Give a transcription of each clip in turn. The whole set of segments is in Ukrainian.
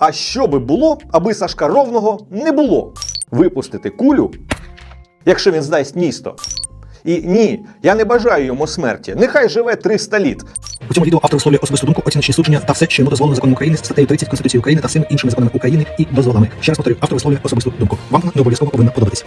А що би було, аби Сашка Ровного не було? Випустити кулю, якщо він здасть місто. І ні, я не бажаю йому смерті. Нехай живе 300 літ. У цьому відео автор висловлює особисту думку, оціночні судження та все, що йому дозволено законом України, статтею 30 Конституції України та всіми іншими законами України і дозволами. Ще раз повторюю, автор висловлює особисту думку. Вам вона не обов'язково повинна подобатися.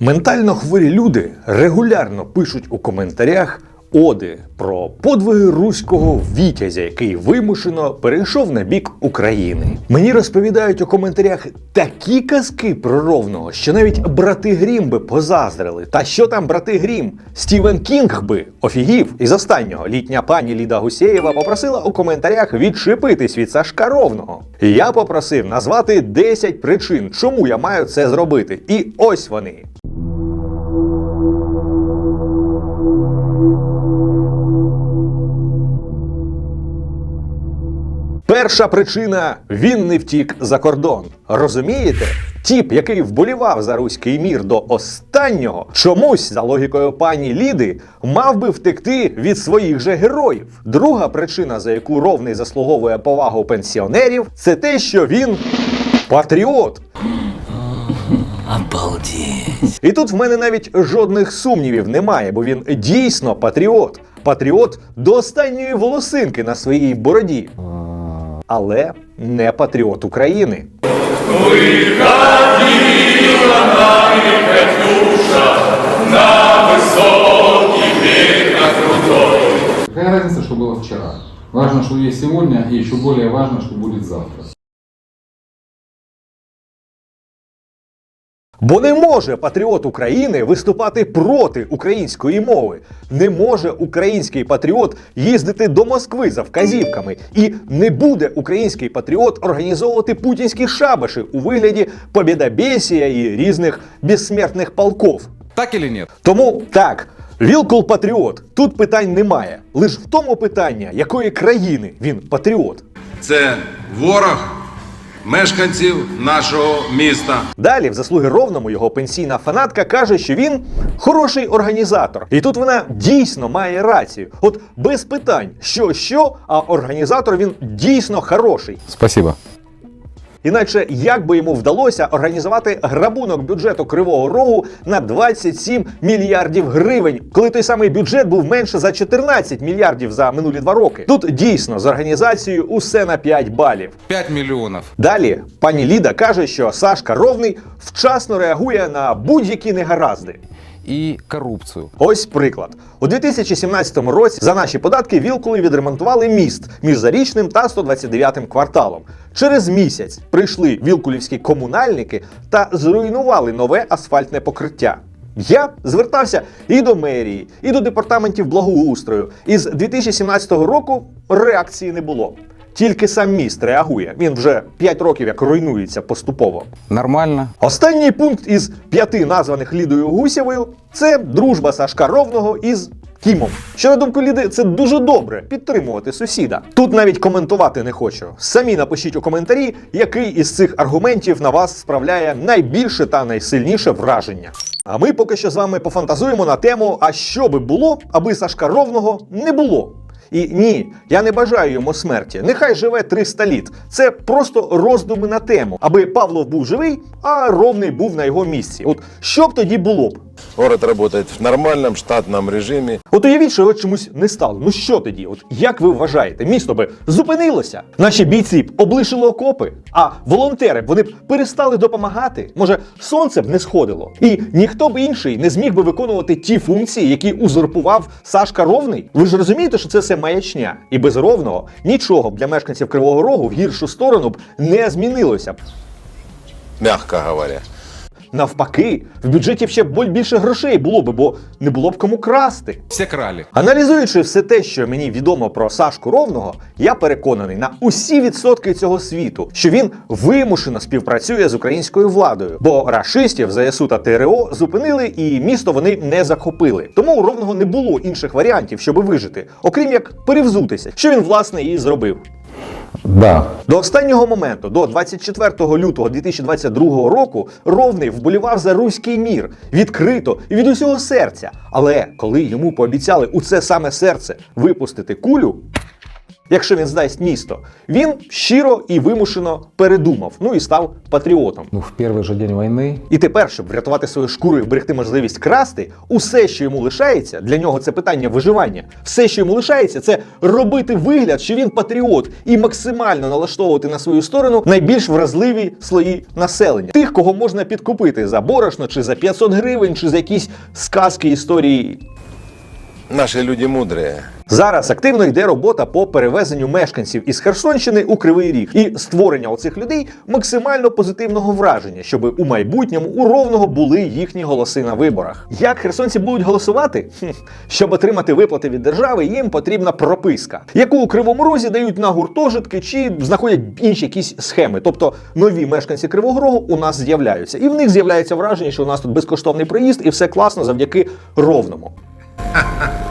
Ментально хворі люди регулярно пишуть у коментарях оди про подвиги руського вітязя, який вимушено перейшов на бік України. Мені розповідають у коментарях такі казки про ровного, що навіть брати Грім би позаздрили. Та що там брати Грім? Стівен Кінг би офігів. Із останнього літня пані Ліда Гусєєва попросила у коментарях відшипитись від Сашка Ровного. Я попросив назвати 10 причин, чому я маю це зробити. І ось вони. Перша причина він не втік за кордон. Розумієте? Тіп, який вболівав за руський мір до останнього, чомусь, за логікою пані Ліди, мав би втекти від своїх же героїв. Друга причина, за яку ровний заслуговує повагу пенсіонерів, це те, що він патріот. Обалдеть. І тут в мене навіть жодних сумнівів немає, бо він дійсно патріот. Патріот до останньої волосинки на своїй бороді. Але не патріот України. Какая разница, что было вчера? Важно, что есть сегодня, и еще более важно, что будет завтра. Бо не може патріот України виступати проти української мови. Не може український патріот їздити до Москви за вказівками. І не буде український патріот організовувати путінські шабаші у вигляді побєдобєсія і різних безсмертних полков. Так или нет? Тому так, Вілкул патріот. Тут питань немає. Лиш в тому питання, якої країни він патріот. Це ворог мешканців нашого міста. Далі, в заслуги ровному, його пенсійна фанатка каже, що він хороший організатор. І тут вона дійсно має рацію. От без питань, що що, а організатор він дійсно хороший. Спасибо. Іначе як би йому вдалося організувати грабунок бюджету Кривого Рогу на 27 мільярдів гривень, коли той самий бюджет був менше за 14 мільярдів за минулі два роки. Тут дійсно з організацією усе на 5 балів. 5 миллионов. Далі пані Ліда каже, що Сашка Ровний вчасно реагує на будь-які негаразди. И коррупцию. Ось приклад. У 2017 році за наші податки Вілкули відремонтували міст між Зарічним та 129 кварталом. Через місяць прийшли вілкулівські комунальники та зруйнували нове асфальтне покриття. Я звертався і до мерії, і до департаментів благоустрою. І з 2017 року реакції не було. Тільки сам міст реагує. Він вже 5 років як руйнується поступово. Нормально. Останній пункт із п'яти названих Лідою Гусєвою це дружба Сашка Ровного із Кімом. Що на думку Ліди, це дуже добре підтримувати сусіда. Тут навіть коментувати не хочу. Самі напишіть у коментарі, який із цих аргументів на вас справляє найбільше та найсильніше враження. А ми поки що з вами пофантазуємо на тему, а що би було, аби Сашка Ровного не було. І ні, я не бажаю йому смерті. Нехай живе 300 літ. Це просто роздуми на тему, аби Павлов був живий, а ровний був на його місці. От що б тоді було б? Город работает в нормальном штатном режиме. От уявіть, що його чомусь не стало. Ну що тоді? От як ви вважаєте, місто би зупинилося? Наші бійці б облишили окопи, а волонтери б вони б перестали допомагати. Може, сонце б не сходило, і ніхто б інший не зміг би виконувати ті функції, які узурпував Сашка Ровний. Ви ж розумієте, що це все маячня, і без ровного нічого б для мешканців Кривого Рогу в гіршу сторону б не змінилося б. Мягко говоря. Навпаки, в бюджеті ще б більше грошей було б, бо не було б кому красти. Все крали. Аналізуючи все те, що мені відомо про Сашку Ровного, я переконаний на усі відсотки цього світу, що він вимушено співпрацює з українською владою, бо рашистів ЗСУ та ТРО зупинили і місто вони не захопили. Тому у Ровного не було інших варіантів, щоб вижити, окрім як перевзутися, що він власне і зробив. Да. До останнього моменту, до 24 лютого 2022 року, Ровний вболівав за руський мір відкрито і від усього серця. Але коли йому пообіцяли у це саме серце випустити кулю, якщо він здасть місто. Він щиро і вимушено передумав, ну і став патріотом. Ну, в первый же день войны І тепер, щоб врятувати свою шкуру і вберегти можливість красти, усе, що йому лишається, для нього це питання виживання. Все, що йому лишається, це робити вигляд, що він патріот, і максимально налаштовувати на свою сторону найбільш вразливі слої населення. Тих, кого можна підкупити за борошно, чи за 500 гривень, чи за якісь сказки історії Наши люди мудрые. Зараз активно йде робота по перевезенню мешканців із Херсонщини у Кривий Ріг і створення оцих людей максимально позитивного враження, щоб у майбутньому у ровного були їхні голоси на виборах. Як херсонці будуть голосувати? Хм, щоб отримати виплати від держави, їм потрібна прописка, яку у Кривому Розі дають на гуртожитки чи знаходять інші якісь схеми. Тобто нові мешканці Кривого Рогу у нас з'являються, і в них з'являється враження, що у нас тут безкоштовний проїзд, і все класно завдяки ровному.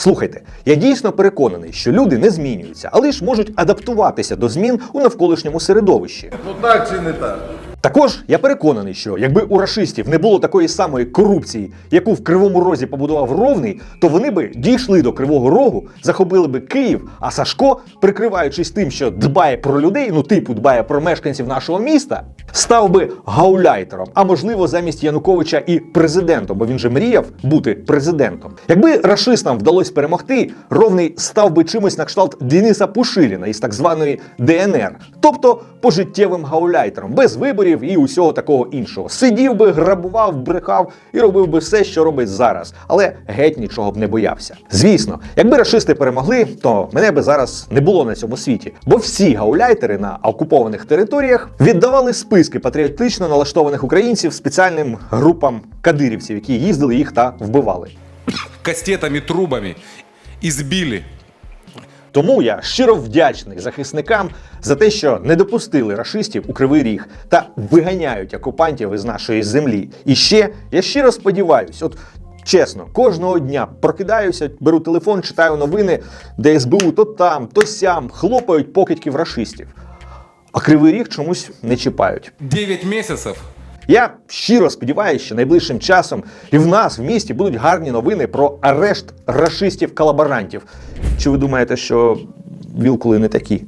Слухайте, я дійсно переконаний, що люди не змінюються, але ж можуть адаптуватися до змін у навколишньому середовищі. Ну так чи не так? Також я переконаний, що якби у рашистів не було такої самої корупції, яку в Кривому Розі побудував Ровний, то вони би дійшли до Кривого Рогу, захопили би Київ, а Сашко, прикриваючись тим, що дбає про людей, ну типу дбає про мешканців нашого міста, став би гауляйтером, а можливо замість Януковича і президентом, бо він же мріяв бути президентом. Якби рашистам вдалося перемогти, Ровний став би чимось на кшталт Дениса Пушиліна із так званої ДНР, тобто пожиттєвим гауляйтером, без виборів і усього такого іншого. Сидів би, грабував, брехав і робив би все, що робить зараз, але геть нічого б не боявся. Звісно, якби рашисти перемогли, то мене би зараз не було на цьому світі, бо всі гауляйтери на окупованих територіях віддавали списки патріотично налаштованих українців спеціальним групам кадирівців, які їздили їх та вбивали. Кастетами, трубами избили. Тому я щиро вдячний захисникам за те, що не допустили рашистів у кривий ріг та виганяють окупантів із нашої землі. І ще я щиро сподіваюся, от чесно, кожного дня прокидаюся, беру телефон, читаю новини, де СБУ то там, то сям хлопають покидьків рашистів. А кривий ріг чомусь не чіпають. 9 месяцев Я щиро сподіваюся, що найближчим часом і в нас в місті будуть гарні новини про арешт рашистів-колаборантів. Чи ви думаєте, що вілкули не такі?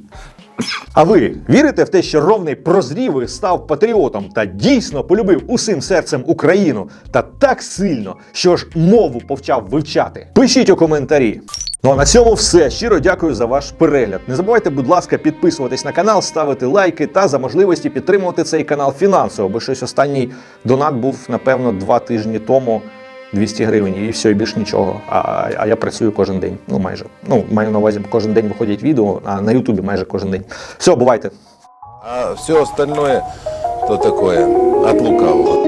А ви вірите в те, що ровний прозрів і став патріотом та дійсно полюбив усім серцем Україну та так сильно, що ж мову повчав вивчати? Пишіть у коментарі. Ну а на цьому все. Щиро дякую за ваш перегляд. Не забувайте, будь ласка, підписуватись на канал, ставити лайки та за можливості підтримувати цей канал фінансово, бо щось останній донат був, напевно, два тижні тому. 200 гривень і все, і більш нічого. А, а я працюю кожен день. Ну майже. Ну, маю на увазі, кожен день виходять відео, а на Ютубі майже кожен день. Все, бувайте. А все остальное, то такое, от лукавого.